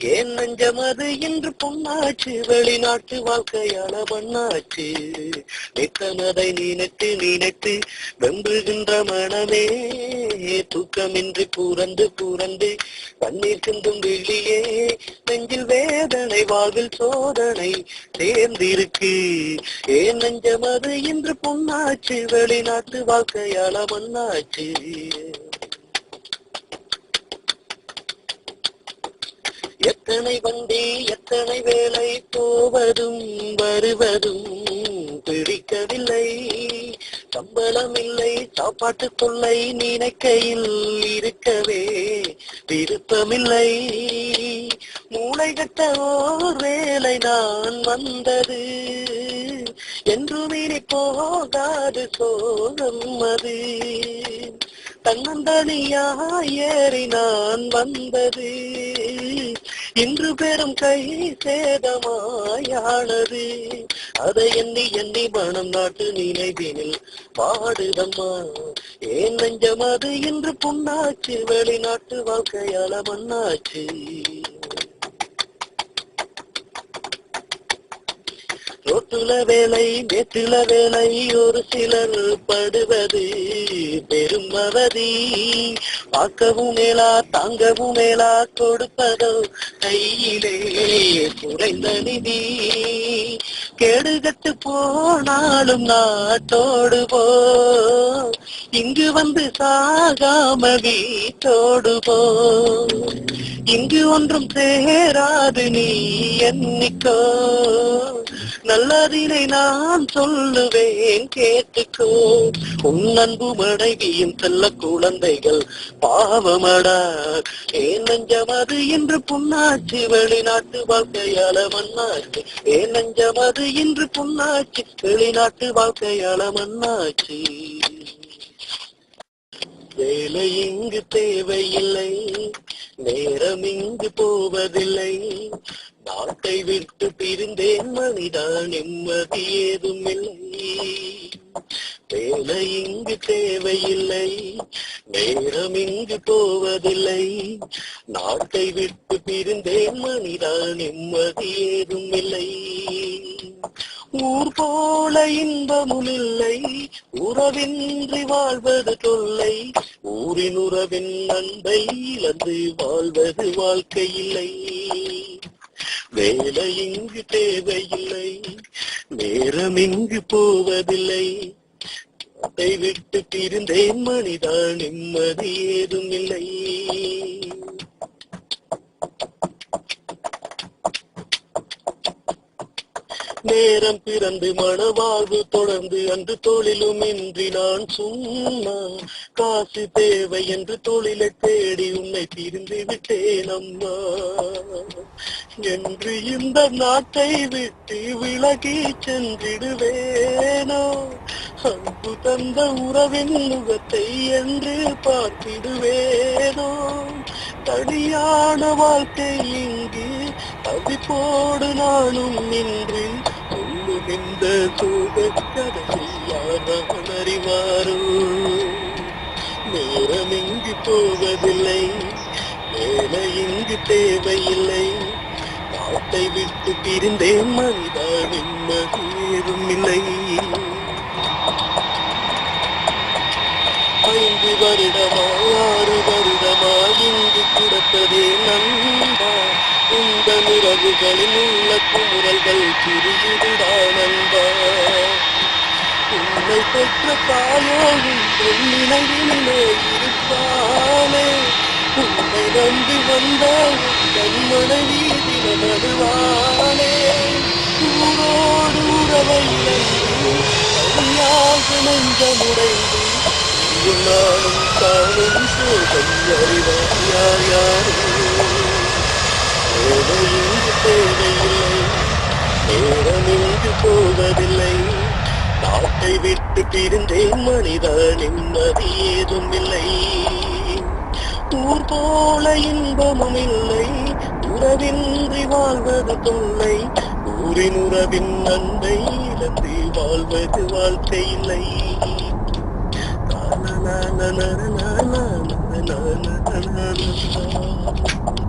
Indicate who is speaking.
Speaker 1: ஏன் நஞ்சமது என்று பொன்னாச்சு? வெளிநாட்டு வாழ்க்கையால பண்ணாச்சு நித்தமதை நினைத்து நினைத்து வெம்புகின்ற மனமே. தூக்கமின்றி பூரந்து பூரந்து கண்ணீர் சிந்தும் வெளியே நெஞ்சில் வேதனை வாழ்வில் சோதனை சேர்ந்திருக்கு. ஏன் நஞ்சமது என்று பொன்னாச்சு? வெளிநாட்டு வாழ்க்கையால மண்ணாச்சு. எத்தனை வண்டி எத்தனை வேலை போவதும் வருவதும் பிடிக்கவில்லை. சம்பளம் இல்லை சாப்பாட்டு தொல்லை நினைக்கையில் இருக்கவே விருப்பமில்லை. மூளை கட்ட ஓர் வேலை நான் வந்தது என்றும் இனி போகாது சோகம் அது. தன்னந்தனியா ஏறி நான் வந்தது இன்று பெரும் கை சேதமாயானது அதை எண்ணி எண்ணி மனம் நாட்டு நினைவினில் பாடுதம்மா. ஏன் நெஞ்சம் அது இன்று புண்ணாச்சு? வெளிநாட்டு வாழ்க்கையால மண்ணாச்சு. ரோட்டுல வேலை மேட்டுல வேலை ஒரு சிலர் படுவது. பெரும் அவதி. பார்க்கவும் மேலா தாங்கவும் மேலா கொடுப்பதோ கையிலே குறைந்த நிதி. கெடுகட்டு போனாலும் நாட்டோடு போ. இங்கு வந்து சாகாம வீட்டோடு போ. இங்கு ஒன்றும் சேராது நீ என்னிக்கோ. நல்லதினை நான் சொல்லுவேன் கேட்டுக்கோ. உன் அன்பு மனைவியும் செல்ல குழந்தைகள் பாவமடா. ஏன் நஞ்சமது என்று புண்ணாச்சு வெளிநாட்டு வாழ்க்கையால மண்ணாச்சு. ஏன் நஞ்சமது என்று புண்ணாச்சு வெளிநாட்டு வாழ்க்கையால மண்ணாச்சு. வேலை இங்கு தேவையில்லை நேரம் இங்கு போவதில்லை. நாட்டை விட்டு பிரிந்தேன் மனிதா நிம்மதி ஏதும் இல்லை வேலை இங்கு தேவையில்லை நேரம் இங்கு போவதில்லை. நாட்டை விட்டு பிரிந்தேன் மனிதா நிம்மதி ஏதும் இல்லை ஊர் போல இன்பமும் இல்லை உறவின்றி வாழ்வது தொல்லை. ஊரின் உறவின் அன்பை இழந்து வாழ்வது வாழ்க்கை இல்லை. வேலை இங்கு தேவையில்லை நேரம் இங்கு போவதில்லை. அதை விட்டு பிரிந்தேன் மனிதா நிம்மதி ஏதும் இல்லை. நேரம் பிறந்து மனவாழ்வு தொடர்ந்து அன்று தொழிலும் இன்றி நான் சும்மா. காசு தேவை என்று தொழிலை தேடி உன்னை பிரிந்து விட்டேன் அம்மா. என்று இந்த நாட்டை விட்டு விலகி சென்றிடுவேனோ? அன்பு தந்த உறவின் முகத்தை என்று பார்த்திடுவேனோ? தனியான வாழ்க்கை இங்கு தவிப்போடு நானும் நின்று சொல்லும் இந்த அறிவாரோ நேரம் இங்கு போவதில்லை வேலை இங்கு தேவையில்லை. நாட்டை விட்டு பிரிந்தேன் மனிதா நிம்மதியும் இல்லை. ஐந்து வருடமா ஆறு வருடமா இங்கு கிடப்பதே நண்பா. இந்த உறவுகளில் உள்ள குமுறல்கள் புரியுதுடா நண்பா உன்னை பெற்ற தாயோ இன்றும் இருப்பானே உன்னை நம்பி வந்தால் உன் மனைவி தினமடுவானே ஊரோடு உறவை இழந்து நெஞ்சமுடைந்து நானும் தானும் சோகம் அறிவார் யார் யாரோ வேலை இங்கு தேவையில்லை. நேரம் இங்கு போவதில்லை. வீட்டை விட்டு பிரிந்தேன் மனிதா நிம்மதி ஏதும் இல்லை ஊர் போல இன்பமும் இல்லை உறவின்றி வாழ்வது தொல்லை ஊரின் உறவின் நன்மை இழந்து வாழ்வது வாழ்க்கை இல்லை na na na na na na na na na na